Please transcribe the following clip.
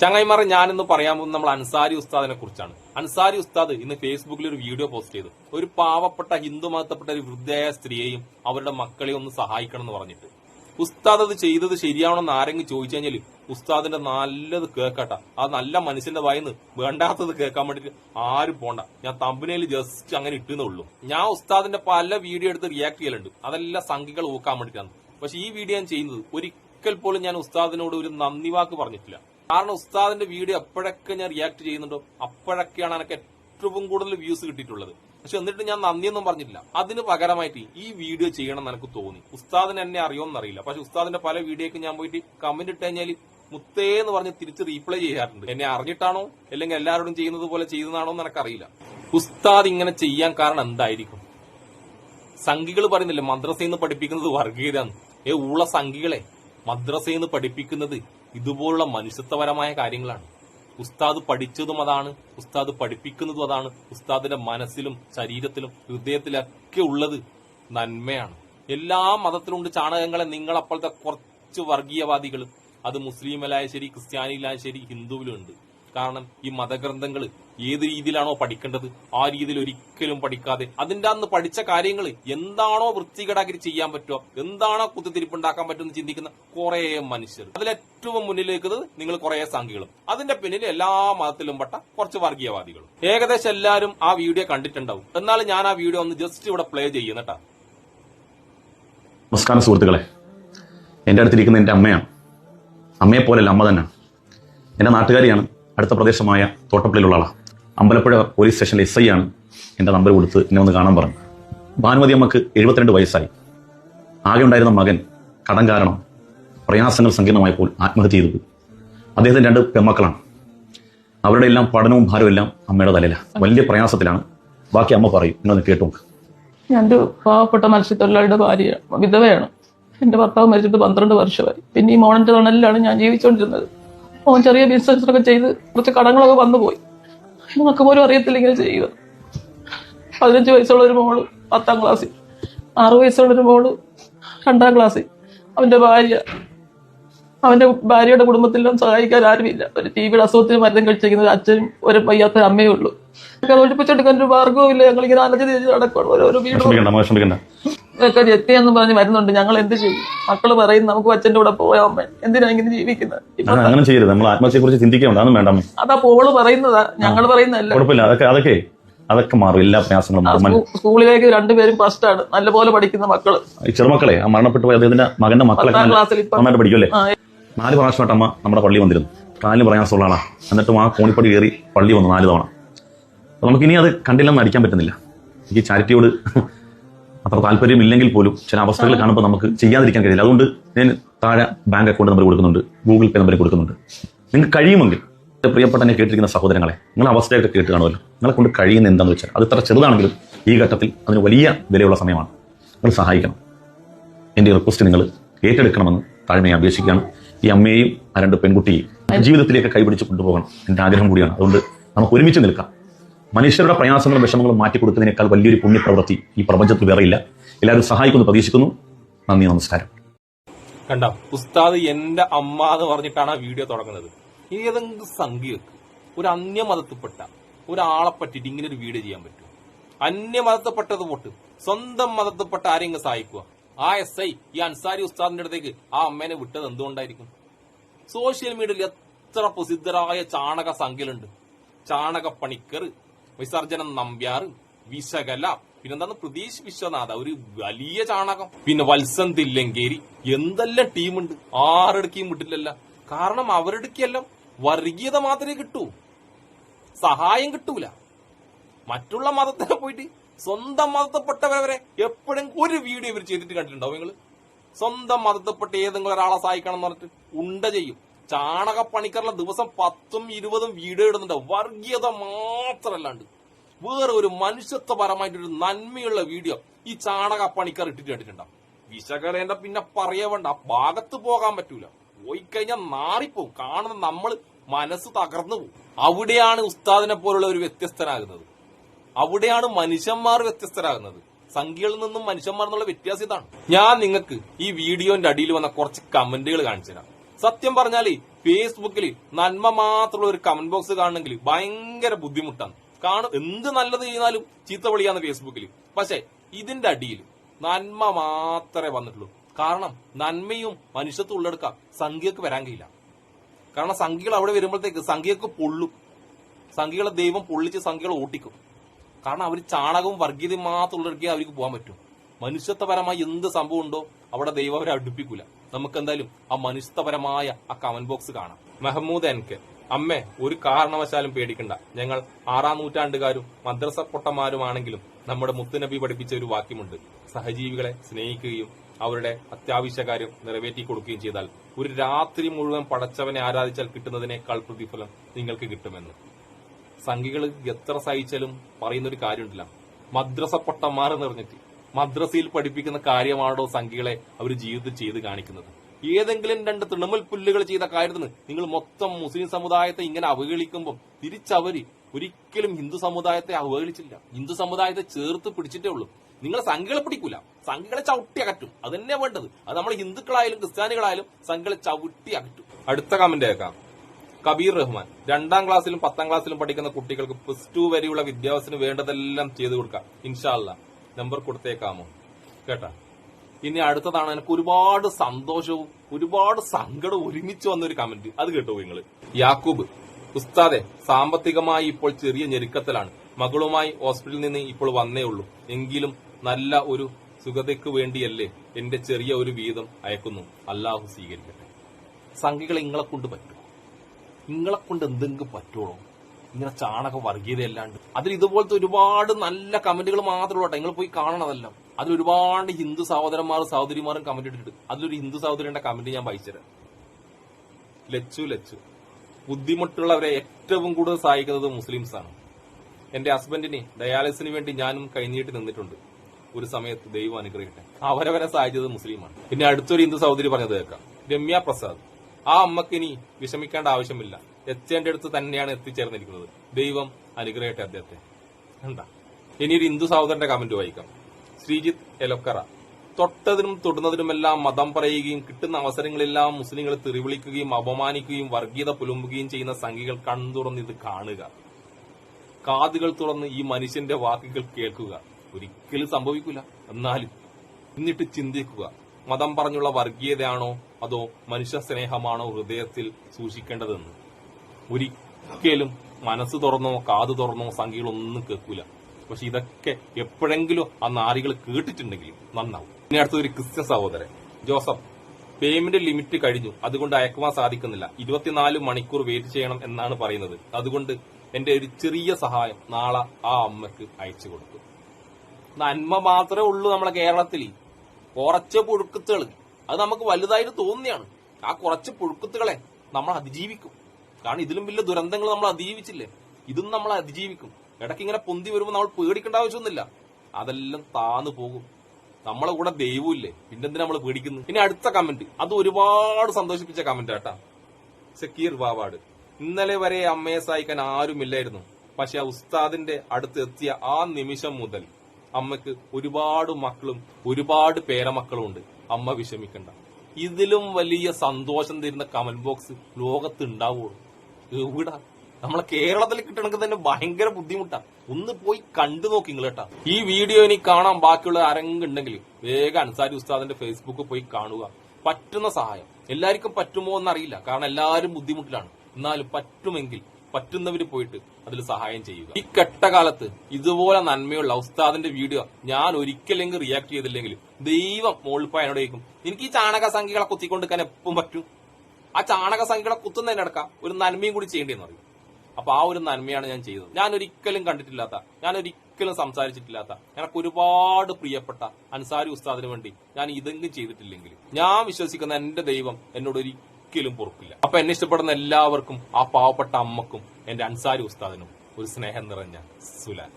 ചങ്ങായിമാരെ ഞാനിന്ന് പറയാൻ പോകുന്നത് നമ്മൾ അൻസാരി ഉസ്താദിനെ കുറിച്ചാണ്. അൻസാരി ഉസ്താദ് ഇന്ന് ഫേസ്ബുക്കിൽ ഒരു വീഡിയോ പോസ്റ്റ് ചെയ്തു. ഒരു പാവപ്പെട്ട ഹിന്ദു മതപ്പെട്ട ഒരു വൃദ്ധയായ സ്ത്രീയെയും അവരുടെ മക്കളെയും ഒന്ന് സഹായിക്കണം എന്ന് പറഞ്ഞിട്ട്. ഉസ്താദ് അത് ചെയ്തത് ശരിയാണെന്ന് ആരെങ്കിലും ചോദിച്ചു കഴിഞ്ഞാൽ ഉസ്താദിന്റെ നല്ലത് കേക്കട്ട അത് നല്ല മനുഷ്യന്റെ വായിന്ന് വേണ്ടാത്തത് കേൾക്കാൻ വേണ്ടിട്ട് ആരും പോണ്ട. ഞാൻ തമ്പനയിൽ ജസ്റ്റ് അങ്ങനെ ഇട്ടുന്നേ ഉള്ളൂ. ഞാൻ ഉസ്താദിന്റെ പല വീഡിയോ എടുത്ത് റിയാക്ട് ചെയ്യലുണ്ട്. അതെല്ലാം സംഖ്യകൾ ഊക്കാൻ വേണ്ടിയിട്ടാണ്. പക്ഷെ ഈ വീഡിയോ ഞാൻ ചെയ്യുന്നത് ഒരിക്കൽ പോലും ഞാൻ ഉസ്താദിനോട് ഒരു നന്ദി വാക്ക് പറഞ്ഞിട്ടില്ല. കാരണം ഉസ്താദിന്റെ വീഡിയോ എപ്പോഴൊക്കെ ഞാൻ റിയാക്ട് ചെയ്യുന്നുണ്ടോ അപ്പോഴൊക്കെയാണ് എനിക്ക് ഏറ്റവും കൂടുതൽ വ്യൂസ് കിട്ടിയിട്ടുള്ളത്. പക്ഷെ എന്നിട്ട് ഞാൻ നന്ദിയൊന്നും പറഞ്ഞില്ല. അതിന് പകരമായിട്ട് ഈ വീഡിയോ ചെയ്യണം എന്ന് എനിക്ക് തോന്നി. ഉസ്താദിന് എന്നെ അറിയുമെന്ന് അറിയില്ല പക്ഷെ ഉസ്താദിന്റെ പല വീഡിയോക്ക് ഞാൻ പോയിട്ട് കമന്റ് ഇട്ട് കഴിഞ്ഞാൽ മുത്തേ എന്ന് പറഞ്ഞ് തിരിച്ച് റീപ്ലൈ ചെയ്യാറുണ്ട്. എന്നെ അറിഞ്ഞിട്ടാണോ അല്ലെങ്കിൽ എല്ലാവരോടും ചെയ്യുന്നത് പോലെ ചെയ്തതാണോ എന്ന് എനിക്കറിയില്ല ഉസ്താദ് ഇങ്ങനെ ചെയ്യാൻ കാരണം എന്തായിരിക്കും? സംഘികൾ പറയുന്നില്ല മദ്രസയിൽ നിന്ന് പഠിപ്പിക്കുന്നത് വർഗീയതാണ് ഏ ഉള്ള സംഘികളെ മദ്രസയിൽ നിന്ന് പഠിപ്പിക്കുന്നത് ഇതുപോലുള്ള മനുഷ്യത്വപരമായ കാര്യങ്ങളാണ്. ഉസ്താദ് പഠിച്ചതും അതാണ് ഉസ്താദ് പഠിപ്പിക്കുന്നതും അതാണ് ഉസ്താദിന്റെ മനസ്സിലും ശരീരത്തിലും ഹൃദയത്തിലൊക്കെ ഉള്ളത് നന്മയാണ്. എല്ലാ മതത്തിലുണ്ട് ചാണകങ്ങളെ നിങ്ങളപ്പോഴത്തെ കുറച്ച് വർഗീയവാദികൾ അത് മുസ്ലിമിലായ ശരി ക്രിസ്ത്യാനിയിലായ ശരി ഹിന്ദുവിലും ഉണ്ട്. കാരണം ഈ മതഗ്രന്ഥങ്ങൾ ഏത് രീതിയിലാണോ പഠിക്കേണ്ടത്? ആ രീതിയിൽ ഒരിക്കലും പഠിക്കാതെ അതിന്റെ അന്ന് പഠിച്ച കാര്യങ്ങൾ എന്താണോ വൃത്തികേടാക്കി ചെയ്യാൻ പറ്റുമോ എന്താണോ കുത്തിത്തിരിപ്പുണ്ടാക്കാൻ പറ്റുമെന്ന് ചിന്തിക്കുന്ന കുറെ മനുഷ്യർ. അതിലേറ്റവും മുന്നിലേക്കുന്നത് നിങ്ങൾ കുറെ സംഖ്യകളും. അതിന്റെ പിന്നിൽ എല്ലാ മതത്തിലും പെട്ട കുറച്ച് വർഗീയവാദികളും. ഏകദേശം എല്ലാവരും ആ വീഡിയോ കണ്ടിട്ടുണ്ടാവും. എന്നാൽ ഞാൻ ആ വീഡിയോ ഒന്ന് ജസ്റ്റ് ഇവിടെ പ്ലേ ചെയ്യുന്നട്ടാ നമസ്കാരം സുഹൃത്തുക്കളെ. എന്റെ അടുത്തിരിക്കുന്ന എന്റെ അമ്മയാണ്. അമ്മയെ പോലെയല്ല അമ്മ തന്നെയാണ്. എന്റെ നാട്ടുകാരിയാണ്. അടുത്ത പ്രദേശമായ തോട്ടപ്പള്ളിയിലുള്ള ആളാണ് അമ്പലപ്പുഴ പോലീസ് സ്റ്റേഷനിലെ എസ് ഐ ആണ് എന്റെ നമ്പർ കൊടുത്ത് എന്നെ ഒന്ന് കാണാൻ പറഞ്ഞു. ഭാനുമതി അമ്മയ്ക്ക് എഴുപത്തിരണ്ട് വയസ്സായി. ആകെ ഉണ്ടായിരുന്ന മകൻ കടം കാരണം പ്രയാസങ്ങൾ സങ്കീർണമായപ്പോൾ ആത്മഹത്യ ചെയ്തു. അദ്ദേഹത്തിന് രണ്ട് പെമ്മക്കളാണ് അവരുടെ എല്ലാം പഠനവും ഭാരവും എല്ലാം അമ്മയുടെ തലയിലാണ് വലിയ പ്രയാസത്തിലാണ്. ബാക്കി അമ്മ പറയും നിങ്ങളൊന്ന് കേട്ടു ഞാൻ പാവപ്പെട്ട മത്സ്യത്തൊഴിലാളിയുടെ ഭാര്യ വിധവയാണ്. എന്റെ ഭർത്താവ് മരിച്ചിട്ട് പന്ത്രണ്ട് വർഷമായി. പിന്നെ ഈ മോണന്റെ തണലിലാണ് ഞാൻ ജീവിച്ചുകൊണ്ടിരുന്നത്. മോൻ ചെറിയ ബിസിനസ് ഒക്കെ ചെയ്ത് കുറച്ച് കടങ്ങളൊക്കെ വന്നുപോയി. നമുക്ക് പോലും അറിയത്തില്ല ഇങ്ങനെ ചെയ്യുക. പതിനഞ്ച് വയസ്സുള്ള ഒരു മോൾ പത്താം ക്ലാസ്സിൽ ആറു വയസ്സുള്ള ഒരു മോൾ രണ്ടാം ക്ലാസ്സിൽ. അവന്റെ ഭാര്യ അവന്റെ ഭാര്യയുടെ കുടുംബത്തിലും സഹായിക്കാൻ ആരുമില്ല. ഒരു ടി വിയുടെ അസുഖത്തിന് മരുന്നും കഴിച്ചിരിക്കുന്നത് അച്ഛനും ഒരു വയ്യാത്ത അമ്മയേ ഉള്ളൂ. ഒഴിപ്പിച്ചെടുക്കാൻ ഒരു മാർഗവും ഇല്ല ഞങ്ങളിങ്ങനെ അലഞ്ഞു തിരിച്ച് നടക്കണം ഓരോരോ വീട് അമ്മ വിഷമിക്കണ്ട എന്ന് പറഞ്ഞ് വരുന്നുണ്ട്. ഞങ്ങൾ എന്ത് ചെയ്യും? മക്കൾ പറയും നമുക്ക് അച്ഛന്റെ കൂടെ പോയാ അമ്മ. എന്തിനാ ഇങ്ങനെ ജീവിക്കുന്നത്? അങ്ങനെ ചെയ്യരുത്. നമ്മൾ ആത്മഹത്യയെ കുറിച്ച് ചിന്തിക്കേണ്ട വേണ്ട അതാ പോൾ പറയുന്നതാ. ഞങ്ങൾ പറയുന്നതല്ല. കുഴപ്പമില്ല. അതൊക്കെ അതൊക്കെ അതൊക്കെ മാറും. എല്ലാ പ്രയാസങ്ങളും മാറും. സ്കൂളിലേക്ക് രണ്ടുപേരും ഫസ്റ്റ് ആണ്. നല്ലപോലെ പഠിക്കുന്ന മക്കൾ. ചെറുമക്കളെ ആ മരണപ്പെട്ടു പോയ അദ്ദേഹത്തിന്റെ മകന്റെ മക്കളെ നന്നായിട്ട് പഠിക്കുമല്ലേ നാല് പ്രാവശ്യമായിട്ട് അമ്മ നമ്മുടെ പള്ളി വന്നിരുന്നു. കാലിന് പ്രയാസമുള്ള ആളാ. എന്നിട്ടും ആ കോണിപ്പടി കയറി പള്ളി വന്നു നാല് തവണ. നമുക്ക് ഇനി അത് കണ്ടില്ലെന്ന് അടിക്കാൻ പറ്റുന്നില്ല. എനിക്ക് ചാരിറ്റിയോട് അത്ര താല്പര്യം ഇല്ലെങ്കിൽ പോലും ചില അവസ്ഥകൾ കാണുമ്പോൾ നമുക്ക് ചെയ്യാതിരിക്കാൻ കഴിയില്ല. അതുകൊണ്ട് ഞാൻ താഴെ ബാങ്ക് അക്കൗണ്ട് നമ്പർ കൊടുക്കുന്നുണ്ട്. ഗൂഗിൾ പേ നമ്പർ കൊടുക്കുന്നുണ്ട്. നിങ്ങൾക്ക് കഴിയുമെങ്കിൽ എന്റെ പ്രിയപ്പെട്ട എന്നെ കേട്ടിരിക്കുന്ന സഹോദരങ്ങളെ നിങ്ങൾ അവസ്ഥയൊക്കെ കേട്ട് കാണുമല്ലോ. നിങ്ങളെ കൊണ്ട് കഴിയുന്ന എന്താണെന്ന് വെച്ചാൽ അത് ഇത്ര ചെറുതാണെങ്കിലും ഈ ഘട്ടത്തിൽ അതിന് വലിയ വിലയുള്ള സമയമാണ്. നിങ്ങൾ സഹായിക്കണം. എന്റെ റിക്വസ്റ്റ് നിങ്ങൾ ഏറ്റെടുക്കണമെന്ന് താഴ്മയെ അപേക്ഷിക്കുകയാണ്. ഈ അമ്മയെയും ആ രണ്ട് പെൺകുട്ടിയെയും ജീവിതത്തിലേക്ക് കൈപിടിച്ച് കൊണ്ടുപോകണം. എന്റെ ആഗ്രഹം കൂടിയാണ്. അതുകൊണ്ട് നമുക്ക് ഒരുമിച്ച് നിൽക്കാം. മനുഷ്യരുടെ പ്രയാസങ്ങളും വിഷമങ്ങളും മാറ്റി കൊടുക്കുന്നതിനേക്കാൾ വലിയൊരു പുണ്യപ്രവൃത്തി ഈ പ്രപഞ്ചത്തിൽ വേറെയില്ല എല്ലാവരും സഹായിക്കുന്നു പ്രതീക്ഷിക്കുന്നു. നന്ദി നമസ്കാരം. കണ്ട? ഉസ്താദ് എന്റെ അമ്മ എന്ന് പറഞ്ഞിട്ടാണ് ആ വീഡിയോ തുടങ്ങുന്നത്. ഏതെങ്കിലും സംഖ്യക്ക് ഒരു അന്യമതത്തിൽപ്പെട്ട ഒരാളെ പറ്റിയിട്ട് ഇങ്ങനെ ഒരു വീഡിയോ ചെയ്യാൻ പറ്റും അന്യമതത്തിൽപ്പെട്ടത് പോട്ട് സ്വന്തം മതത്തിൽപ്പെട്ട ആരെങ്കിലും സഹായിക്കുക ആ എസ് ഐ ഈ അൻസാരി ഉസ്താദിന്റെ അടുത്തേക്ക് ആ അമ്മേനെ വിട്ടത് എന്തുകൊണ്ടായിരിക്കും? സോഷ്യൽ മീഡിയയിൽ എത്ര പ്രസിദ്ധരായ ചാണക സംഖ്യയിലുണ്ട് ചാണക പണിക്കർ വിസർജനം നമ്പ്യാർ വിശകല പിന്നെന്താണ് പ്രതീഷ് വിശ്വനാഥ ഒരു വലിയ ചാണകം. പിന്നെ വത്സൻ തില്ലങ്കേരി എന്തെല്ലാം ടീമുണ്ട്? ആരെടുക്കുകയും വിട്ടില്ലല്ല. കാരണം അവരെടുക്കെല്ലാം വർഗീയത മാത്രമേ കിട്ടൂ. സഹായം കിട്ടൂല. മറ്റുള്ള മതത്തിനെ പോയിട്ട് സ്വന്തം മതത്തിൽപ്പെട്ടവരെ എപ്പോഴും ഒരു വീഡിയോ ഇവർ ചെയ്തിട്ട് കണ്ടിട്ടുണ്ടാവും നിങ്ങൾ സ്വന്തം മതത്തിൽപ്പെട്ട ഏതെങ്കിലും ഒരാളെ സഹായിക്കണം എന്ന് പറഞ്ഞിട്ട് ഉണ്ട ചെയ്യും. ചാണക പണിക്കറുള്ള ദിവസം പത്തും ഇരുപതും വീഡിയോ ഇടുന്നുണ്ട്. വർഗീയത മാത്രമല്ലാണ്ട് വേറെ ഒരു മനുഷ്യത്വപരമായിട്ടൊരു നന്മയുള്ള വീഡിയോ ഈ ചാണക പണിക്കർ ഇട്ടിട്ട് കണ്ടിട്ടുണ്ടാവും വിശകലേന്റെ പിന്നെ പറയവേണ്ട ഭാഗത്ത് പോകാൻ പറ്റൂല. പോയി കഴിഞ്ഞാൽ നാറിപ്പോവും. കാണുന്ന നമ്മൾ മനസ്സ് തകർന്നു പോകും അവിടെയാണ് ഉസ്താദിനെ പോലുള്ള ഒരു വ്യത്യസ്തനാകുന്നത്. അവിടെയാണ് മനുഷ്യന്മാർ വ്യത്യസ്തരാകുന്നത്. സംഖ്യകളിൽ നിന്നും മനുഷ്യന്മാർ എന്നുള്ള വ്യത്യാസം ഇതാണ്. ഞാൻ നിങ്ങൾക്ക് ഈ വീഡിയോന്റെ അടിയിൽ വന്ന കുറച്ച് കമന്റുകൾ കാണിച്ചു തരാം സത്യം പറഞ്ഞാൽ ഫേസ്ബുക്കിൽ നന്മ മാത്രമുള്ള ഒരു കമന്റ് ബോക്സ് കാണണമെങ്കിൽ ഭയങ്കര ബുദ്ധിമുട്ടാണ്. കാണും എന്ത് നല്ലത് ചെയ്താലും ചീത്ത വിളിയാണ് ഫേസ്ബുക്കിൽ പക്ഷേ ഇതിന്റെ അടിയിൽ നന്മ മാത്രമേ വന്നിട്ടുള്ളൂ. കാരണം നന്മയും മനുഷ്യത്വം ഉള്ളെടുക്കാം സംഖ്യക്ക് വരാൻ കഴിയില്ല. കാരണം സംഖ്യകൾ അവിടെ വരുമ്പോഴത്തേക്ക് സംഖ്യക്ക് പൊള്ളും. സംഖ്യകളെ ദൈവം പൊള്ളിച്ച് സംഖ്യകളെ ഓട്ടിക്കും. കാരണം അവർ ചാണകവും വർഗീയതയും മാത്രം ഉള്ളടക്കിയാൽ അവർക്ക് പോകാൻ പറ്റും. മനുഷ്യത്വപരമായി എന്ത് സംഭവം ഉണ്ടോ അവിടെ ദൈവം അവരെ അടുപ്പിക്കൂല. നമുക്ക് എന്തായാലും ആ മനുഷ്യത്വപരമായ ആ കമന്റ് ബോക്സ് കാണാം. മെഹമ്മൂദ് എൻകെ അമ്മ ഒരു കാരണവശാലും പേടിക്കണ്ട. ഞങ്ങൾ ആറാം നൂറ്റാണ്ടുകാരും മദ്രസ പൊട്ടന്മാരുമാണെങ്കിലും നമ്മുടെ മുത്തുനബി പഠിപ്പിച്ച ഒരു വാക്യമുണ്ട്. സഹജീവികളെ സ്നേഹിക്കുകയും അവരുടെ അത്യാവശ്യ കാര്യം നിറവേറ്റി കൊടുക്കുകയും ചെയ്താൽ ഒരു രാത്രി മുഴുവൻ പടച്ചവനെ ആരാധിച്ചാൽ കിട്ടുന്നതിനേക്കാൾ പ്രതിഫലം നിങ്ങൾക്ക് കിട്ടുമെന്ന്. സംഘികൾ എത്ര സഹിച്ചാലും പറയുന്നൊരു കാര്യമുണ്ടല്ല. മദ്രസ പൊട്ടന്മാർ നിറഞ്ഞിട്ട്. മദ്രസയിൽ പഠിപ്പിക്കുന്ന കാര്യമാണോ സംഖ്യകളെ അവർ ജീവിതത്തിൽ ചെയ്ത് കാണിക്കുന്നത്? ഏതെങ്കിലും രണ്ട് തൃണമുൽ പുല്ലുകൾ ചെയ്ത കാര്യത്തിന് നിങ്ങൾ മൊത്തം മുസ്ലിം സമുദായത്തെ ഇങ്ങനെ അവഹേളിക്കുമ്പോൾ തിരിച്ചവര് ഒരിക്കലും ഹിന്ദു സമുദായത്തെ അവഹേളിച്ചില്ല. ഹിന്ദു സമുദായത്തെ ചേർത്ത് പിടിച്ചിട്ടേ ഉള്ളൂ. നിങ്ങൾ സംഘികളെ പിടിക്കൂല. സംഘികളെ ചവിട്ടി അകറ്റും. അത് തന്നെ വേണ്ടത്. അത് നമ്മൾ ഹിന്ദുക്കളായാലും ക്രിസ്ത്യാനികളായാലും സംഘികളെ ചവിട്ടി അകറ്റും. അടുത്ത കമന്റ് കേൾക്കാം. കബീർ റഹ്മാൻ രണ്ടാം ക്ലാസ്സിലും പത്താം ക്ലാസ്സിലും പഠിക്കുന്ന കുട്ടികൾക്ക് പ്ലസ് ടു വരെയുള്ള വിദ്യാഭ്യാസത്തിന് വേണ്ടതെല്ലാം ചെയ്തു കൊടുക്കാം. ഇൻഷാല്ല നമ്പർ കൊടുത്തേക്കാമോ? കേട്ടാ? ഇനി അടുത്തതാണ് എനിക്ക് ഒരുപാട് സന്തോഷവും ഒരുപാട് സങ്കടവും ഒരുമിച്ച് വന്ന ഒരു കമന്റ് അത് കേട്ടോ നിങ്ങൾ യാക്കൂബ് ഉസ്താദെ സാമ്പത്തികമായി ഇപ്പോൾ ചെറിയ ഞെരുക്കത്തിലാണ്. മകളുമായി ഹോസ്പിറ്റലിൽ നിന്ന് ഇപ്പോൾ വന്നേ ഉള്ളൂ. എങ്കിലും നല്ല ഒരു സുഖതയ്ക്ക് വേണ്ടിയല്ലേ എന്റെ ചെറിയ ഒരു വീതം അയക്കുന്നു. അല്ലാഹു സ്വീകരിക്കട്ടെ. സംഘികളെ ഇങ്ങളെ കൊണ്ട് പറ്റും ഇങ്ങളെ കൊണ്ട് എന്തെങ്കിലും പറ്റുള്ളൂ ഇങ്ങനെ ചാണക വർഗീയതയല്ലാണ്ട്. അതിൽ ഇതുപോലത്തെ ഒരുപാട് നല്ല കമന്റുകൾ മാത്രമേ ഉള്ളൂ നിങ്ങൾ പോയി കാണണതല്ല അതിൽ ഒരുപാട് ഹിന്ദു സഹോദരന്മാരും സഹോദരിമാരും കമന്റ് ഇട്ടിട്ടുണ്ട്. അതിലൊരു ഹിന്ദു സഹോദരിയുടെ കമന്റ് ഞാൻ വായിച്ചുതരാം. ലച്ചു ലച്ചു. ബുദ്ധിമുട്ടുള്ളവരെ ഏറ്റവും കൂടുതൽ സഹായിക്കുന്നത് മുസ്ലിംസ് ആണ്. എന്റെ ഹസ്ബൻഡിന് ഡയാലിസിന് വേണ്ടി ഞാനും കഴിഞ്ഞിട്ട് നിന്നിട്ടുണ്ട്. ഒരു സമയത്ത് ദൈവം അനുഗ്രഹിക്കട്ടെ. അവരവരെ സഹായിച്ചത് മുസ്ലിമാണ്. പിന്നെ അടുത്തൊരു ഹിന്ദു സഹോദരി പറഞ്ഞത് കേൾക്കാം. രമ്യ പ്രസാദ്. ആ അമ്മയ്ക്ക് ഇനി വിഷമിക്കേണ്ട ആവശ്യമില്ല. എത്തേണ്ട അടുത്ത് തന്നെയാണ് എത്തിച്ചേർന്നിരിക്കുന്നത്. ദൈവം അനുഗ്രഹിക്കട്ടെ അദ്ദേഹത്തെ. എന്താ ഇനി ഒരു ഹിന്ദു സഹോദരന്റെ കമന്റ് വായിക്കാം. ശ്രീജിത്ത് എലൊക്കറ തൊട്ടതിനും തൊടുന്നതിനുമെല്ലാം മതം പറയുകയും കിട്ടുന്ന അവസരങ്ങളെല്ലാം മുസ്ലിങ്ങളെ തെറിവിളിക്കുകയും അപമാനിക്കുകയും വർഗീയത പുലുമ്പുകയും ചെയ്യുന്ന സംഘികൾ കൺതുറന്ന് ഇത് കാണുക. കാതുകൾ തുറന്ന് ഈ മനുഷ്യന്റെ വാക്കുകൾ കേൾക്കുക. ഒരിക്കലും സംഭവിക്കില്ല എന്നാലും എന്നിട്ട് ചിന്തിക്കുക. മതം പറഞ്ഞുള്ള വർഗീയതയാണോ അതോ മനുഷ്യ സ്നേഹമാണോ ഹൃദയത്തിൽ സൂക്ഷിക്കേണ്ടതെന്ന്? ഒരിക്കലും മനസ്സ് തുറന്നോ കാത് തുറന്നോ സംഖ്യകളൊന്നും കേൾക്കൂല. പക്ഷെ ഇതൊക്കെ എപ്പോഴെങ്കിലും ആ നാരികൾ കേട്ടിട്ടുണ്ടെങ്കിൽ നന്നാവും. ഇനി അടുത്തൊരു ക്രിസ്ത്യൻ സഹോദരൻ. ജോസഫ് പേയ്മെന്റ് ലിമിറ്റ് കഴിഞ്ഞു. അതുകൊണ്ട് അയക്കുവാൻ സാധിക്കുന്നില്ല. ഇരുപത്തിനാല് മണിക്കൂർ വെയിറ്റ് ചെയ്യണം എന്നാണ് പറയുന്നത്. അതുകൊണ്ട് എന്റെ ഒരു ചെറിയ സഹായം നാളെ ആ അമ്മയ്ക്ക് അയച്ചു കൊടുക്കും നന്മ മാത്രമേ ഉള്ളൂ നമ്മളെ കേരളത്തിൽ കുറച്ച് പുഴുക്കുത്തുകൾ അത് നമുക്ക് വലുതായിട്ട് തോന്നിയാണ്. ആ കുറച്ച് പുഴുക്കുത്തുകളെ നമ്മൾ അതിജീവിക്കും. കാരണം ഇതിലും വലിയ ദുരന്തങ്ങൾ നമ്മൾ അതിജീവിച്ചില്ലേ? ഇതും നമ്മൾ അതിജീവിക്കും. ഇടയ്ക്ക് ഇങ്ങനെ പൊന്തി വരുമ്പോൾ നമ്മൾ പേടിക്കേണ്ട ആവശ്യമൊന്നുമില്ല. അതെല്ലാം താന്നു പോകും. നമ്മളെ കൂടെ ദൈവമില്ലേ? പിന്നെന്തിനാ നമ്മൾ പേടിക്കുന്നു ഇനി അടുത്ത കമന്റ് അത് ഒരുപാട് സന്തോഷിപ്പിച്ച കമന്റ് കേട്ടാ സക്കീർ വാവാട്. ഇന്നലെ വരെ അമ്മയെ സഹായിക്കാൻ ആരുമില്ലായിരുന്നു. പക്ഷെ ഉസ്താദിന്റെ അടുത്ത് എത്തിയ ആ നിമിഷം മുതൽ അമ്മയ്ക്ക് ഒരുപാട് മക്കളും ഒരുപാട് പേരമക്കളും ഉണ്ട്. അമ്മ വിഷമിക്കണ്ട. ഇതിലും വലിയ സന്തോഷം തരുന്ന കമന്റ് ബോക്സ് ലോകത്ത് ഉണ്ടാവുള്ളൂ. എവിടാ? നമ്മളെ കേരളത്തിൽ കിട്ടണമെങ്കിൽ തന്നെ ഭയങ്കര ബുദ്ധിമുട്ടാണ് ഒന്ന് പോയി കണ്ടു നോക്കി നിങ്ങൾ കേട്ടാ. ഈ വീഡിയോ ഇനി കാണാൻ ബാക്കിയുള്ള ആരെങ്കിലും ഉണ്ടെങ്കിൽ വേഗം അൻസാരി ഉസ്താദിന്റെ ഫേസ്ബുക്ക് പോയി കാണുക. പറ്റുന്ന സഹായം. എല്ലാവർക്കും പറ്റുമോ എന്നറിയില്ല. കാരണം എല്ലാവരും ബുദ്ധിമുട്ടിലാണ്. എന്നാലും പറ്റുമെങ്കിൽ പറ്റുന്നവര് പോയിട്ട് അതിൽ സഹായം ചെയ്യുക. ഈ കെട്ടകാലത്ത് ഇതുപോലെ നന്മയുള്ള ഉസ്താദിന്റെ വീഡിയോ ഞാൻ ഒരിക്കലെങ്കിൽ റിയാക്ട് ചെയ്തില്ലെങ്കിൽ ദൈവം മോളിപ്പായ എന്നോട് ചോദിക്കും എനിക്ക് ഈ ചാണക സംഖ്യകളെ കുത്തിക്കൊണ്ടിരിക്കാൻ എപ്പം പറ്റും? ആ ചാണക സംഖ്യകളെ കുത്തുന്നതിനടക്കാം ഒരു നന്മയും കൂടി ചെയ്യേണ്ടി എന്ന് അപ്പൊ ആ ഒരു നന്മയാണ് ഞാൻ ചെയ്തത്. ഞാൻ ഒരിക്കലും കണ്ടിട്ടില്ലാത്ത ഞാൻ ഒരിക്കലും സംസാരിച്ചിട്ടില്ലാത്ത എനിക്ക് ഒരുപാട് പ്രിയപ്പെട്ട അൻസാരി ഉസ്താദിന് വേണ്ടി ഞാൻ ഇതെങ്കിലും ചെയ്തിട്ടില്ലെങ്കിൽ ഞാൻ വിശ്വസിക്കുന്ന എന്റെ ദൈവം എന്നോട് ഒരിക്കലും പൊറുക്കില്ല. അപ്പൊ എന്നെ ഇഷ്ടപ്പെടുന്ന എല്ലാവർക്കും ആ പാവപ്പെട്ട അമ്മക്കും എന്റെ അൻസാരി ഉസ്താദിനും ഒരു സ്നേഹം നിറഞ്ഞ സുലാൻ.